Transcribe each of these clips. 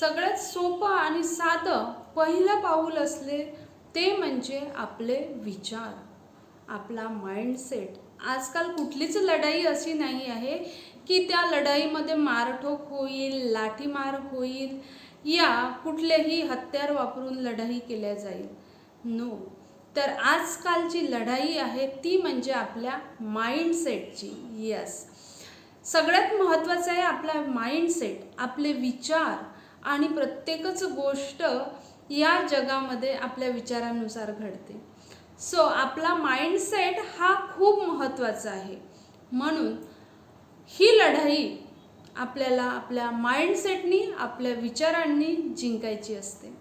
सगळ्यात सोपं आणि साधं पहिलं पाऊल असले ते म्हणजे आपले विचार आपला माइंडसेट आजकाल कुठलीच लढाई अशी नाही आहे की त्या लढाईमध्ये मारठोक होईल लाठीमार होईल या कुठलेही हत्यार वापरून लढाई केल्या जाईल. नो तर आजकालची लढाई आहे ती म्हणजे आपल्या माइंडसेटची यस सगळ्यात महत्त्वाचं आहे आपला माइंडसेट आपले विचार आणि प्रत्येकच गोष्ट या जगामध्ये आपल्या विचारानुसार घडते. सो आपला माइंडसेट हा खूप महत्त्वाचा आहे. म्हणून ही लढाई आपल्याला आपल्या माइंडसेटनी आपल्या विचारांनी जिंकायची असते.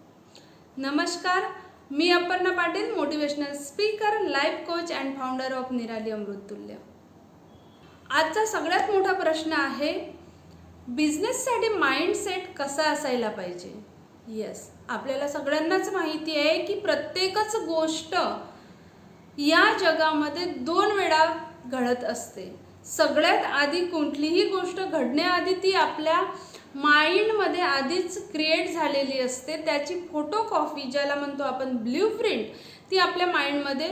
नमस्कार मी Aparna Patil motivational speaker life coach and founder of Nirali Amruttulya आजचा सगळ्यात मोठा प्रश्न आहे बिझनेससाठी माइंडसेट कसा असायला पाहिजे? येस आपल्याला सगळ्यांनाच माहिती आहे की प्रत्येकच गोष्ट या जगामध्ये दोन वेळा घडत असते. सगळ्यात आधी कुठलीही गोष्ट घडण्याआधी ती आपल्या माइंडमध्ये आधीच क्रिएट झालेली असते. त्याची फोटोकॉपी ज्याला म्हणतो आपण ब्ल्यू प्रिंट ती आपल्या माइंडमध्ये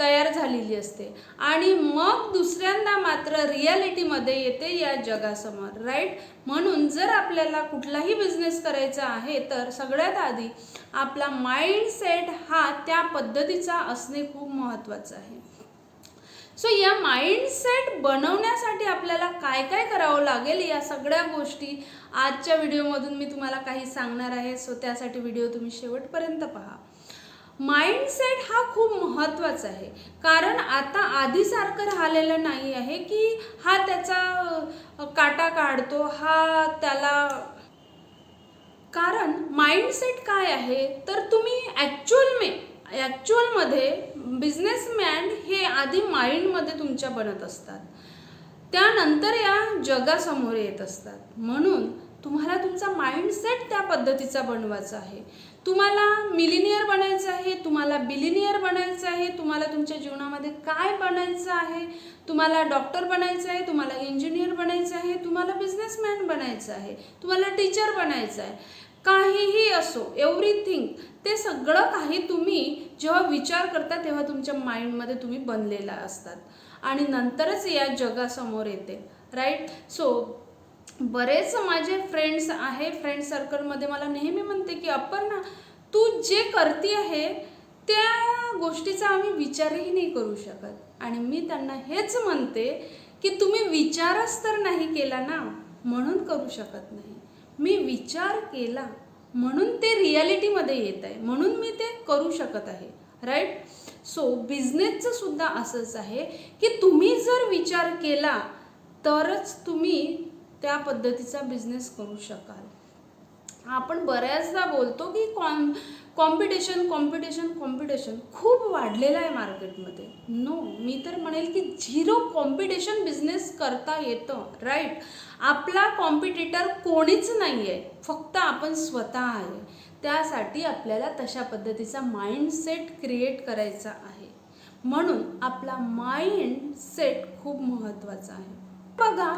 तयार झालेली असते. आणि मग दुसऱ्यांदा मात्र रियालिटीमध्ये येते या जगासमोर राईट म्हणून जर आपल्याला कुठलाही बिझनेस करायचा आहे तर सगळ्यात आधी आपला माइंडसेट हा त्या पद्धतीचा असणे खूप महत्त्वाचं आहे. सो या माइंडसेट बनवण्यासाठी आपल्याला काय काय करावं लागेल या सगळ्या गोष्टी आजच्या व्हिडिओमधून मी तुम्हाला काही सांगणार आहे. सो त्यासाठी व्हिडिओ तुम्ही शेवटपर्यंत पहा. माइंडसेट हा खूप महत्त्वाचा आहे. कारण आता आधीसारखं राहिलेलं नाही आहे की हा त्याचा काटा काढतो हा त्याला कारण माइंडसेट काय आहे? तर तुम्ही ॲक्च्युअल मे ॲक्च्युअलमध्ये बिझनेसमॅन हे आधी माइंडमध्ये तुमच्या बनत असतात. त्यानंतर या जगासमोर येत असतात. म्हणून तुम्हाला तुमचा माइंडसेट त्या पद्धतीचा बनवायचा आहे. तुम्हाला मिलिनियर बनायचं आहे तुम्हाला बिलिनियर बनायचं आहे तुम्हाला तुमच्या जीवनामध्ये काय बनायचं आहे तुम्हाला डॉक्टर बनायचं आहे तुम्हाला इंजिनियर बनायचं आहे तुम्हाला बिझनेसमॅन बनायचं आहे तुम्हाला टीचर बनायचं आहे. काहीही असो एव्हरीथिंग ते सगळं काही तुम्ही जेव्हा विचार करता तेव्हा तुमच्या माइंडमध्ये तुम्ही बनलेला असतात. आणि नंतरच या जगासमोर येते. राईट? सो बरेच माझे फ्रेंड्स आहे फ्रेंड सर्कलमध्ये मला नेहमी म्हणते की अपर्णा तू जे करती आहे त्या गोष्टीचा आम्ही विचारही नाही करू शकत. आणि मी त्यांना हेच म्हणते की तुम्ही विचारच तर नाही केला ना म्हणून करू शकत नाही. मी विचार केला म्हणून ते रियालिटीमध्ये येत आहे म्हणून मी ते करू शकत आहे राईट सो बिझनेसचं सुद्धा असंच आहे की तुम्ही जर विचार केला तरच तुम्ही त्या पद्धतीचा बिझनेस करू शकाल. आपण बऱ्याचदा बोलतो की कॉम कॉम्पिटिशन कॉम्पिटिशन कॉम्पिटिशन खूप वाढलेलं आहे मार्केटमध्ये नो मी तर म्हणेल की झिरो कॉम्पिटिशन बिझनेस करता येतं राईट आपला कॉम्पिटिटर कोणीच नाही आहे फक्त आपण स्वतः आहे. त्यासाठी आपल्याला तशा पद्धतीचा माइंडसेट क्रिएट करायचा आहे. म्हणून आपला माइंड सेट खूप महत्त्वाचा आहे. बघा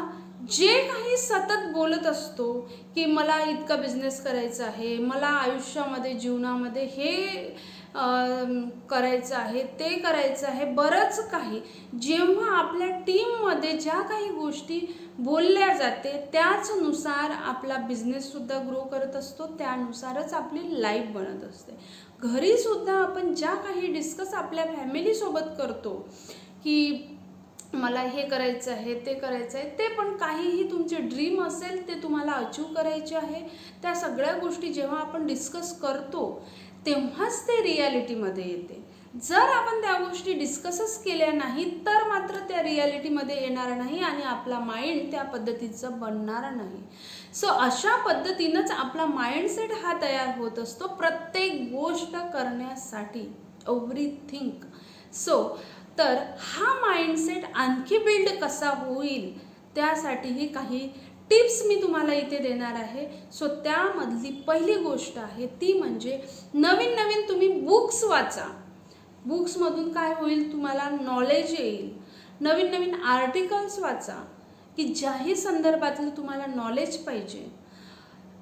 जे काही सतत बोलत असतो की मला इतका बिझनेस करायचा आहे मला आयुष्यामध्ये जीवनामध्ये हे करायचं आहे ते करायचं आहे बरंच काही. जेव्हा आपल्या टीममध्ये ज्या काही गोष्टी बोलल्या जाते त्याचनुसार आपला बिझनेससुद्धा ग्रो करत असतो त्यानुसारच आपली लाईफ बनत असते. घरीसुद्धा आपण ज्या काही डिस्कस आपल्या फॅमिलीसोबत करतो की मला हे करायचं आहे ते करायचं आहे ते पण काहीही तुमचे ड्रीम असेल ते तुम्हाला अचीव करायचे आहे. त्या सगळ्या गोष्टी जेव्हा आपण डिस्कस करतो तेव्हाच ते रियालिटीमध्ये येते. जर आपण त्या गोष्टी डिस्कसच केल्या नाही तर मात्र त्या रियालिटीमध्ये येणार नाही आणि आपला माइंड त्या पद्धतीचं बनणार नाही. सो अशा पद्धतीनंच आपला माइंडसेट हा तयार होत असतो प्रत्येक गोष्ट करण्यासाठी. एव्हरीथिंग सो तर हा माइंडसेट आणखी बिल्ड कसा होईल? त्यासाठीही काही टिप्स मी तुम्हाला इथे देणार आहे. सो त्यामधली पहिली गोष्ट आहे ती म्हणजे नवीन नवीन तुम्ही बुक्स वाचा. बुक्समधून काय होईल? तुम्हाला नॉलेज येईल. नवीन नवीन आर्टिकल्स वाचा की ज्याही संदर्भातलं तुम्हाला नॉलेज पाहिजे.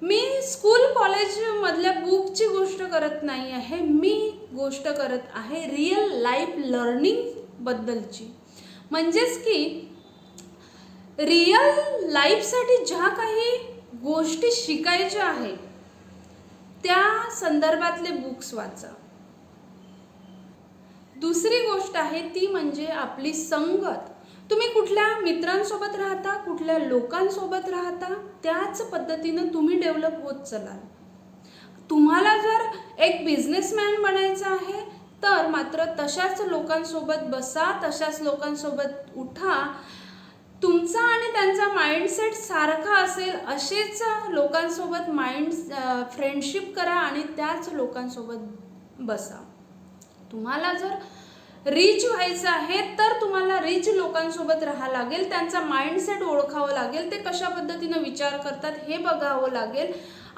मी स्कूल कॉलेजमधल्या बुकची गोष्ट करत नाही आहे मी गोष्ट करत आहे रिअल लाईफ लर्निंग बद्दलची. म्हणजेच की रिअल लाईफसाठी ज्या काही गोष्टी शिकायच्या आहेत त्या संदर्भातले बुक्स वाचा. दुसरी गोष्ट आहे ती म्हणजे आपली संगत. तुम्ही कुठल्या मित्रांसोबत राहता कुठल्या लोकांसोबत राहता त्याच पद्धतीनं तुम्ही डेव्हलप होत चलाल. तुम्हाला जर एक बिझनेसमॅन बनायचं आहे तर मात्र तशाच लोकांसोबत बसा तशाच लोकांसोबत उठा. तुमचा आणि त्यांचा माइंडसेट सारखा असेल असेच लोकांसोबत माइंड फ्रेंडशिप करा आणि त्याच लोकांसोबत बसा. तुम्हाला जर रिच व्हायचं आहे तर तुम्हाला रिच लोकांसोबत राहावं लागेल. त्यांचा माइंडसेट ओळखावं लागेल. ते कशा पद्धतीनं विचार करतात हे बघावं लागेल.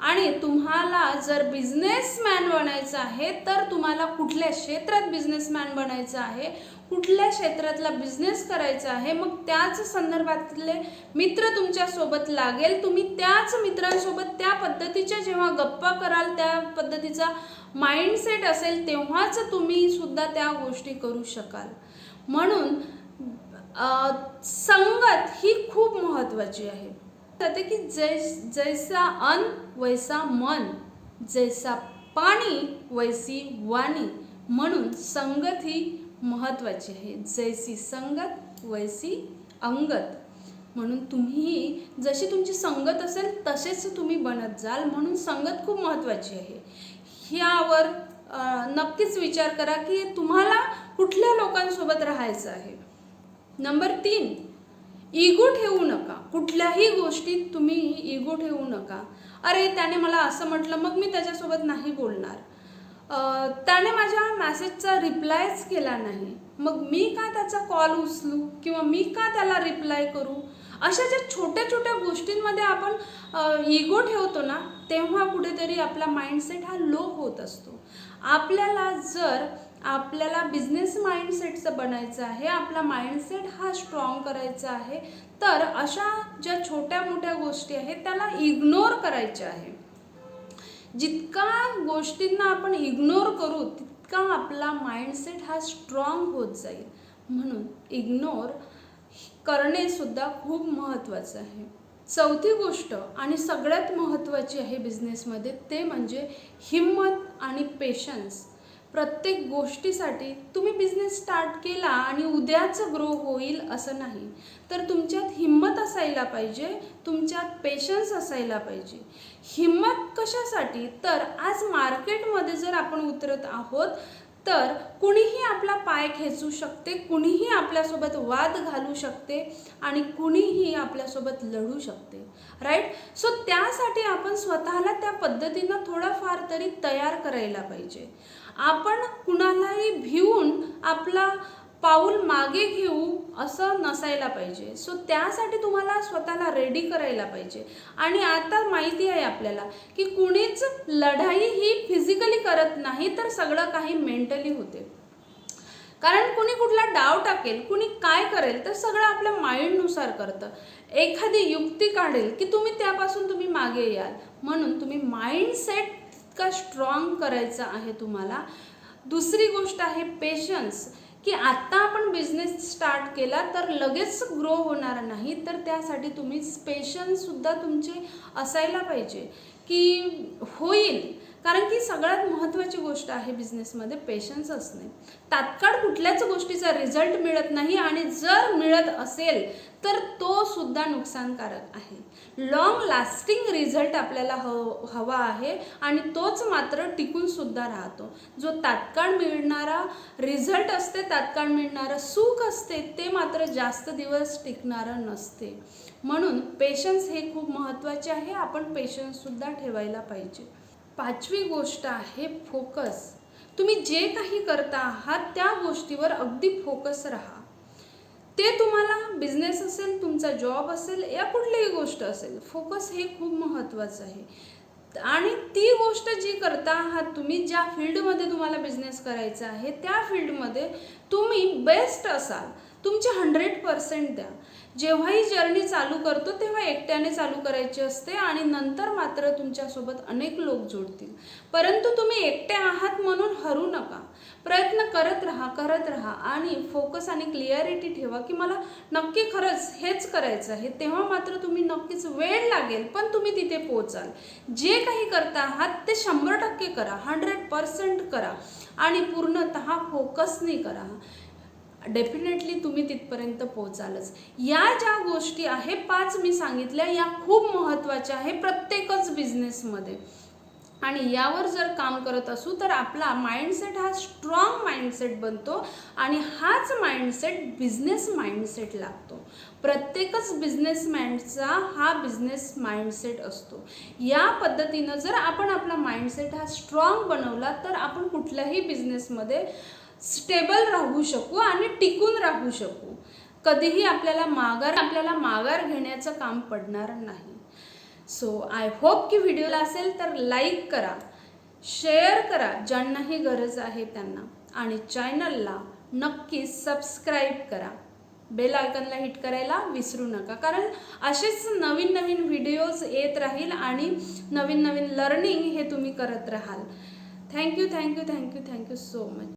आणि तुम्हाला जर बिझनेसमॅन बनायचं आहे तर तुम्हाला कुठल्या क्षेत्रात बिझनेसमॅन बनायचं आहे? कुठल्या क्षेत्रातला बिझनेस करायचा आहे? मग त्याच संदर्भातले मित्र तुमच्यासोबत लागेल. तुम्ही त्याच मित्रांसोबत त्या पद्धतीच्या जेव्हा गप्पा कराल त्या पद्धतीचा माइंडसेट असेल तेव्हाच तुम्ही सुद्धा त्या गोष्टी करू शकाल. म्हणून संगत ही खूप महत्त्वाची आहे. जाते की जैस जैसा अन वैसा मन जैसा पाणी वैसी वाणी. म्हणून संगत ही महत्त्वाची आहे. जैसी संगत वैसी अंगत. म्हणून तुम्ही जशी तुमची संगत असेल तसेच तुम्ही बनत जाल. म्हणून संगत खूप महत्त्वाची आहे. ह्यावर नक्कीच विचार करा की तुम्हाला कुठल्या लोकांसोबत राहायचं आहे? नंबर तीन इगो ठेवू नका. कुठल्याही गोष्टीत तुम्ही इगो ठेवू नका. अरे त्याने मला असं म्हटलं मग मी त्याच्यासोबत नाही बोलणार. त्याने माझ्या मॅसेजचा रिप्लायच केला नाही. मग मी का त्याचा कॉल उचलू किंवा मी का त्याला रिप्लाय करू? अशा ज्या छोट्या छोट्या गोष्टींमध्ये आपण इगो ठेवतो ना तेव्हा कुठेतरी आपला माइंडसेट हा लो होत असतो. आपल्याला जर आपल्याला बिझनेस माइंडसेटचं बनायचं आहे आपला माइंडसेट हा स्ट्रॉंग करायचा आहे तर अशा ज्या छोट्या मोठ्या गोष्टी आहेत त्याला इग्नोर करायच्या आहे. जितका गोष्टींना आपण इग्नोर करू तितका आपला माइंडसेट हा स्ट्रॉंग होत जाईल. म्हणून इग्नोर करणे सुद्धा खूप महत्त्वाचं आहे. चौथी गोष्ट आणि सगळ्यात महत्त्वाची आहे बिझनेसमध्ये ते म्हणजे हिंमत आणि पेशन्स प्रत्येक गोष्टीसाठी तुम्ही बिझनेस स्टार्ट केला आणि उद्याच ग्रो होईल असं नाही. तर तुमच्यात हिंमत असायला पाहिजे तुमच्यात पेशन्स असायला पाहिजे. हिंमत कशासाठी? तर आज मार्केटमध्ये जर आपण उतरत आहोत तर कुणीही आपला पाय खेचू शकते कुणीही आपल्यासोबत वाद घालू शकते आणि कुणीही आपल्यासोबत लढू शकते. राईट सो त्यासाठी आपण स्वतःला त्या पद्धतीनं थोडंफार तरी तयार करायला पाहिजे. आपण कुणालाही भिवून आपला पाऊल मागे घेऊ असं नसायला पाहिजे. सो त्यासाठी तुम्हाला स्वतःला रेडी करायला पाहिजे. आणि आता माहिती आहे आपल्याला की कुणीच लढाई ही फिजिकली करत नाही तर सगळं काही मेंटली होते. कारण कुणी कुठला डाव टाकेल कुणी काय करेल तर सगळं आपल्या माइंडनुसार करतं. एखादी युक्ती काढेल की तुम्ही त्यापासून तुम्ही मागे याल. म्हणून तुम्ही माइंडसेट इतका स्ट्रॉंग करायचा आहे तुम्हाला. दुसरी गोष्ट आहे पेशन्स की आत्ता आपण बिझनेस स्टार्ट केला तर लगेच ग्रो होणार नाही तर त्यासाठी तुम्ही पेशन्ससुद्धा तुमचे असायला पाहिजे. की होईल कारण की सगळ्यात महत्त्वाची गोष्ट आहे बिझनेसमध्ये पेशन्स असणे. तात्काळ कुठल्याच गोष्टीचा रिझल्ट मिळत नाही आणि जर मिळत असेल तर तो सुद्धा नुकसानकारक आहे. लॉंग लास्टिंग रिझल्ट आपल्याला हव हवा आहे आणि तोच मात्र टिकून सुद्धा राहतो. जो तात्काळ मिळणारा रिझल्ट असते तात्काळ मिळणारं सुख असते ते मात्र जास्त दिवस टिकणारं नसते. म्हणून पेशन्स हे खूप महत्त्वाचे आहे आपण पेशन्ससुद्धा ठेवायला पाहिजे. पाचवी गोष्ट आहे फोकस. तुम्ही जे काही करता आहात त्या गोष्टीवर अगदी फोकस राहा. ते तुम्हाला बिझनेस असेल तुमचा जॉब असेल या कुठलीही गोष्ट असेल फोकस हे खूप महत्त्वाचं आहे. आणि ती गोष्ट जी करता आहात तुम्ही ज्या फील्डमध्ये तुम्हाला बिझनेस करायचा आहे त्या फील्डमध्ये तुम्ही बेस्ट असाल. तुमचे हंड्रेड पर्सेंट द्या. जेव्हाही जर्नी चालू करतो तेव्हा एकट्याने चालू करायची असते आणि नंतर मात्र तुमच्यासोबत अनेक लोक जोडतील. परंतु तुम्ही एकटे आहात म्हणून हरू नका. प्रयत्न करत राहा करत राहा आणि फोकस आणि क्लिअरिटी ठेवा की मला नक्की खरंच हेच करायचं आहे. तेव्हा मात्र तुम्ही नक्कीच वेळ लागेल पण तुम्ही तिथे पोचाल जे काही करता आहात ते शंभर टक्के करा हंड्रेड पर्सेंट करा आणि पूर्णतः फोकसने करा. डेफिनेटली तुम्ही तिथपर्यंत पोहोचालच. या ज्या गोष्टी आहे पाच मी सांगितल्या या खूप महत्त्वाच्या आहे प्रत्येकच बिझनेसमध्ये आणि यावर जर काम करत असू तर आपला माइंडसेट हा स्ट्रॉंग माइंडसेट बनतो आणि हाच माइंडसेट बिझनेस माइंडसेट लागतो. प्रत्येकच बिझनेसमॅनचा हा बिझनेस माइंडसेट असतो. या पद्धतीनं जर आपण आपला माइंडसेट हा स्ट्रॉंग बनवला तर आपण कुठल्याही बिझनेसमध्ये स्टेबल राहू शकू आणि टिकून राहू शकू. कधीही आपल्याला माघार आपल्याला माघार घेण्याचं काम पडणार नाही. सो आय होप की व्हिडिओला असेल तर लाईक करा शेअर करा ज्यांनाही गरज आहे त्यांना. आणि चॅनलला नक्की सबस्क्राईब करा. बेल आयकनला हिट करायला विसरू नका. कारण असेच नवीन नवीन व्हिडिओज येत राहील आणि नवीन नवीन लर्निंग हे तुम्ही करत राहाल. Thank you thank you thank you thank you so much